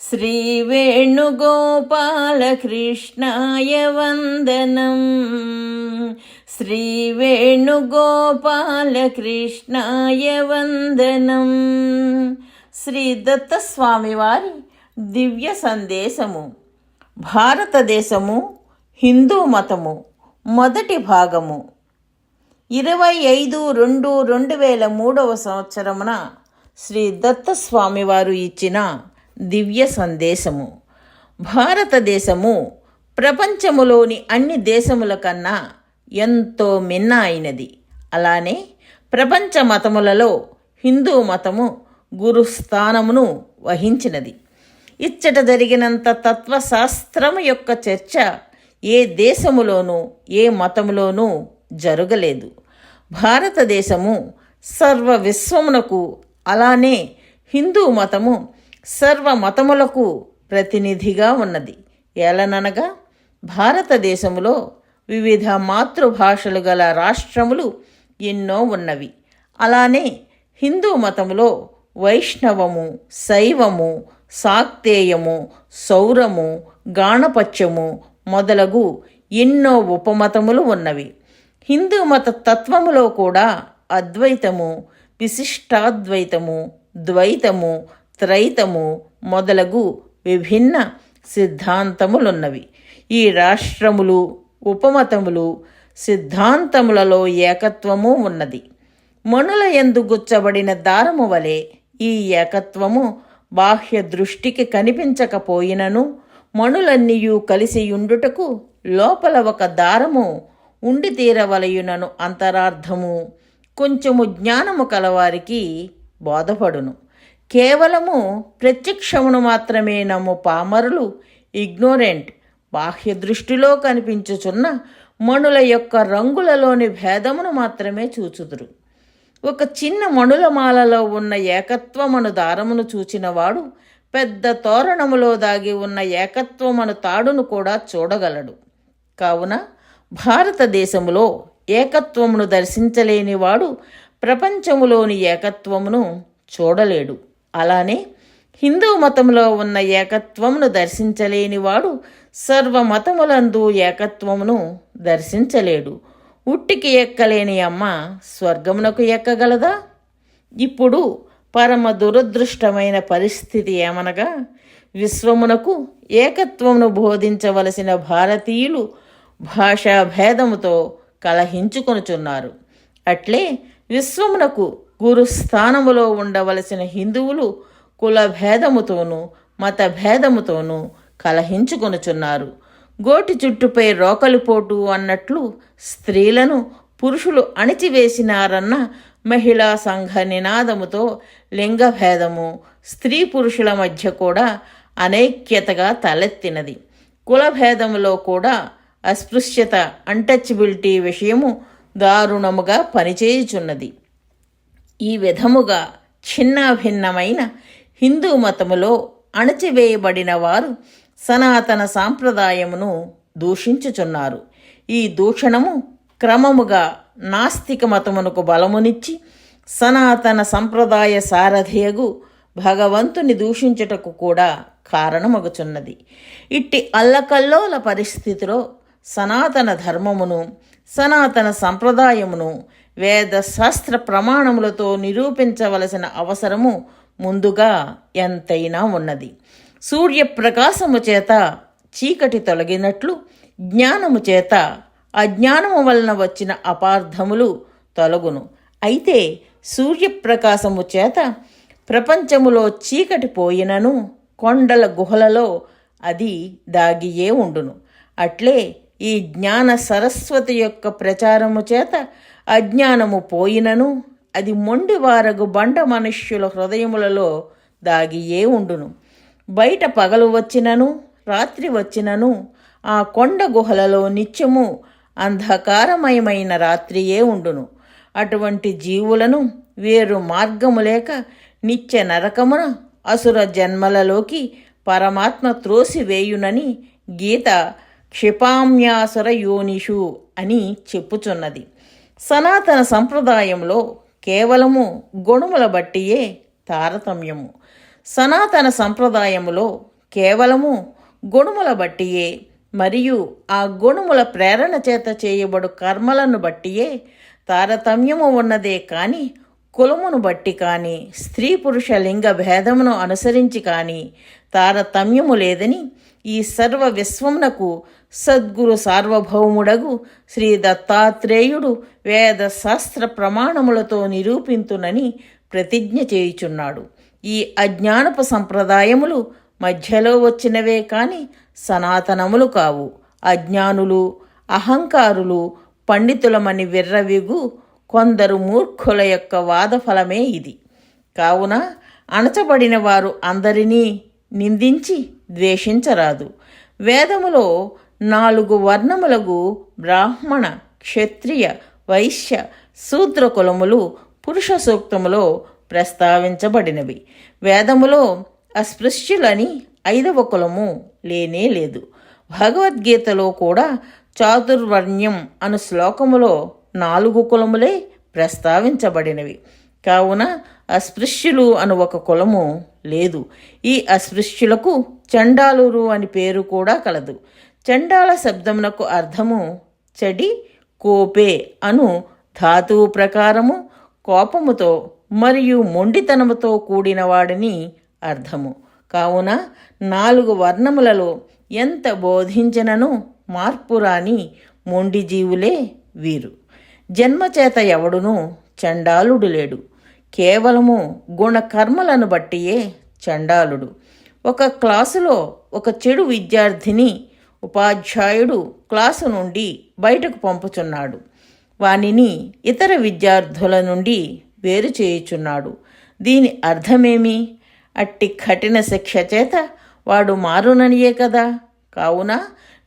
श्रीवेणुगोपालकृष्णाय वन्दनम् శ్రీవేణుగోపాలకృష్ణాయ వందనం శ్రీ దత్తస్వామి వారి దివ్య సందేశము భారతదేశము హిందూ మతము మొదటి భాగము ఇరవై ఐదు రెండు రెండు వేల మూడవ సంవత్సరమున శ్రీ దత్తస్వామి వారు ఇచ్చిన దివ్య సందేశము. భారతదేశము ప్రపంచములోని అన్ని దేశముల కన్నా ఎంతో మిన్న అయినది అలానే ప్రపంచ మతములలో హిందూ మతము గురుస్థానమును వహించినది. ఇచ్చట జరిగినంత తత్వశాస్త్రము యొక్క చర్చ ఏ దేశములోనూ ఏ మతములోనూ జరగలేదు. భారతదేశము సర్వ విశ్వమునకు అలానే హిందూ మతము సర్వ మతములకు ప్రతినిధిగా ఉన్నది. ఏలననగా భారతదేశంలో వివిధ మాతృభాషలు గల రాష్ట్రములు ఎన్నో ఉన్నవి. అలానే హిందూ మతములో వైష్ణవము శైవము శాక్తేయము సౌరము గాణపత్యము మొదలగు ఎన్నో ఉపమతములు ఉన్నవి. హిందూ మత తత్వములో కూడా అద్వైతము విశిష్టాద్వైతము ద్వైతము త్రైతము మొదలగు విభిన్న సిద్ధాంతములున్నవి. ఈ రాష్ట్రములు ఉపమతములు సిద్ధాంతములలో ఏకత్వము ఉన్నది. మనుల ఎందు గుచ్చబడిన దారము వలె ఈ ఏకత్వము బాహ్య దృష్టికి కనిపించకపోయినను మణులన్నీయు కలిసియుండుటకు లోపల ఒక దారము ఉండి తీరవలయునను అంతరార్థము కొంచెము జ్ఞానము కలవారికి బోధపడును. కేవలము ప్రత్యక్షమును మాత్రమే నమ్ము పామరులు ఇగ్నోరెంట్ బాహ్య దృష్టిలో కనిపించుచున్న మణుల యొక్క రంగులలోని భేదమును మాత్రమే చూచుదురు. ఒక చిన్న మణులమాలలో ఉన్న ఏకత్వమను దారమును చూచినవాడు పెద్ద తోరణములో దాగి ఉన్న ఏకత్వమను తాడును కూడా చూడగలడు. కావున భారతదేశములో ఏకత్వమును దర్శించలేనివాడు ప్రపంచములోని ఏకత్వమును చూడలేడు. అలానే హిందూ మతంలో ఉన్న ఏకత్వమును దర్శించలేనివాడు సర్వమతములందు ఏకత్వమును దర్శించలేడు. ఉట్టికి ఎక్కలేని అమ్మ స్వర్గమునకు ఎక్కగలదా? ఇప్పుడు పరమ దురదృష్టమైన పరిస్థితి ఏమనగా విశ్వమునకు ఏకత్వమును బోధించవలసిన భారతీయులు భాషా భేదముతో కలహించుకొనుచున్నారు. అట్లే విశ్వమునకు గురుస్థానములో ఉండవలసిన హిందువులు కులభేదముతోనూ మత భేదముతోనూ కలహించుకొనుచున్నారు. గోటి చుట్టుపై రోకలిపోటు అన్నట్లు స్త్రీలను పురుషులు అణిచివేసినారన్న మహిళా సంఘ నినాదముతో లింగభేదము స్త్రీ పురుషుల మధ్య కూడా అనైక్యతగా తలెత్తినది. కులభేదములో కూడా అస్పృశ్యత అన్టచబిలిటీ విషయము దారుణముగా పనిచేయుచున్నది. ఈ విధముగా చిన్నాభిన్నమైన హిందూ మతములో అణచివేయబడిన వారు సనాతన సాంప్రదాయమును దూషించుచున్నారు. ఈ దూషణము క్రమముగా నాస్తిక మతమునకు బలమునిచ్చి సనాతన సంప్రదాయ సారథియగు భగవంతుని దూషించుటకు కూడా కారణమగుచున్నది. ఇట్టి అల్లకల్లోల పరిస్థితిలో సనాతన ధర్మమును సనాతన సంప్రదాయమును వేద శాస్త్ర ప్రమాణములతో నిరూపించవలసిన అవసరము ముందుగా ఎంతైనా ఉన్నది. సూర్యప్రకాశము చేత చీకటి తొలగినట్లు జ్ఞానము చేత అజ్ఞానము వలన వచ్చిన అపార్థములు తొలగును. అయితే సూర్యప్రకాశము చేత ప్రపంచములో చీకటి పోయినను కొండల గుహలలో అది దాగియే ఉండును. అట్లే ఈ జ్ఞాన సరస్వతి యొక్క ప్రచారము చేత అజ్ఞానము పోయినను అది మొండివారగు బండ మనుష్యుల హృదయములలో దాగియే ఉండును? బయట పగలు వచ్చినను రాత్రి వచ్చినను ఆ కొండ గుహలలో నిత్యము అంధకారమయమైన రాత్రియే ఉండును. అటువంటి జీవులను వేరు మార్గము లేక నిత్య నరకమున అసుర జన్మలలోకి పరమాత్మ త్రోసివేయునని గీత క్షిపామ్యాసుర యోనిషు అని చెప్పుచున్నది. సనాతన సంప్రదాయంలో కేవలము గుణముల బట్టియే తారతమ్యము. సనాతన సంప్రదాయములో కేవలము గుణముల బట్టియే మరియు ఆ గుణముల ప్రేరణ చేత చేయబడు కర్మలను బట్టియే తారతమ్యము ఉన్నదే కానీ కులమును బట్టి కానీ స్త్రీ పురుష లింగ భేదమును అనుసరించి కానీ తారతమ్యము లేదని ఈ సర్వ విశ్వమునకు సద్గురు సార్వభౌముడగు శ్రీ దత్తాత్రేయుడు వేద శాస్త్ర ప్రమాణములతో నిరూపింతునని ప్రతిజ్ఞ చేయుచున్నాడు. ఈ అజ్ఞానపు సంప్రదాయములు మధ్యలో వచ్చినవే కాని సనాతనములు కావు. అజ్ఞానులు అహంకారులు పండితులమని విర్రవిగు కొందరు మూర్ఖుల యొక్క వాదఫలమే ఇది. కావున అణచబడిన వారు అందరినీ నిందించి ద్వేషించరాదు. వేదములో నాలుగు వర్ణములకు బ్రాహ్మణ క్షత్రియ వైశ్య శూద్ర కులములు పురుష సూక్తములో ప్రస్తావించబడినవి. వేదములో అస్పృశ్యులని ఐదవ కులము లేనే లేదు. భగవద్గీతలో కూడా చాతుర్వర్ణ్యం అను శ్లోకములో నాలుగు కులములే ప్రస్తావించబడినవి. కావున అస్పృశ్యులు అను ఒక కులము లేదు. ఈ అస్పృశ్యులకు చండాలురు అని పేరు కూడా కలదు. చండాల శబ్దమునకు అర్థము చెడి కోపే అను ధాతువు ప్రకారము కోపముతో మరియు మొండితనముతో కూడిన వాడిని అర్థము. కావున నాలుగు వర్ణములలో ఎంత బోధించినను మార్పురాని మొండి జీవులే వీరు. జన్మచేత ఎవడును చండాలుడు లేడు. కేవలము గుణకర్మలను బట్టియే చండాలుడు. ఒక క్లాసులో ఒక చెడు విద్యార్థిని ఉపాధ్యాయుడు క్లాసు నుండి బయటకు పంపుచున్నాడు. వానిని ఇతర విద్యార్థుల నుండి వేరు చేయుచున్నాడు. దీని అర్థమేమి? అట్టి కఠిన శిక్ష చేత వాడు మారుననియే కదా? కావున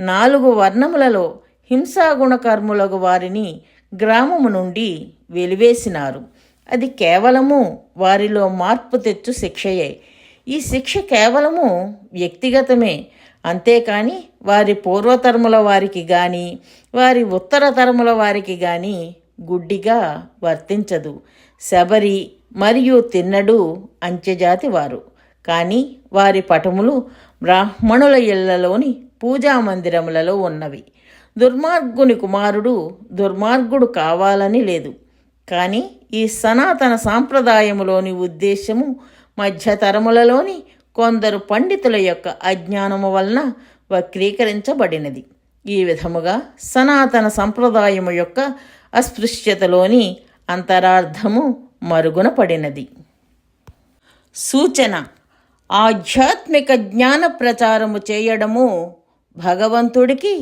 నాలుగు వర్ణములలో హింసాగుణకర్ములకు వారిని గ్రామము నుండి వెలివేసినారు. అది కేవలము వారిలో మార్పు తెచ్చు శిక్షయే. ఈ శిక్ష కేవలము వ్యక్తిగతమే. అంతేకాని వారి పూర్వతరముల వారికి కానీ వారి ఉత్తర తరముల వారికి కానీ గుడ్డిగా వర్తించదు. శబరి మరియు తిన్నడు అంచెజాతి వారు. కానీ వారి పటములు బ్రాహ్మణుల ఇళ్ళలోని పూజా మందిరములలో ఉన్నవి. దుర్మార్గుని కుమారుడు దుర్మార్గుడు కావాలని లేదు. కానీ ఈ సనాతన సాంప్రదాయములోని ఉద్దేశము మధ్యతరములలోని కొందరు పండితుల యొక్క అజ్ఞానము వలన వక్రీకరించబడినది. ఈ విధముగా సనాతన సంప్రదాయము యొక్క అస్పృశ్యతలోని అంతరార్థము మరుగున పడినది సూచన ఆధ్యాత్మిక జ్ఞాన ప్రచారము చేయడము భగవంతుడికి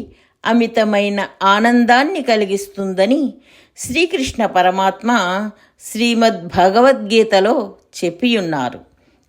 అమితమైన ఆనందాన్ని కలిగిస్తుందని శ్రీకృష్ణ పరమాత్మ శ్రీమద్ భగవద్గీతలో చెప్పియున్నారు.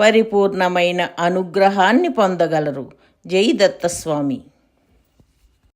పరిపూర్ణమైన అనుగ్రహాన్ని పొందగలరు. జై దత్తస్వామి.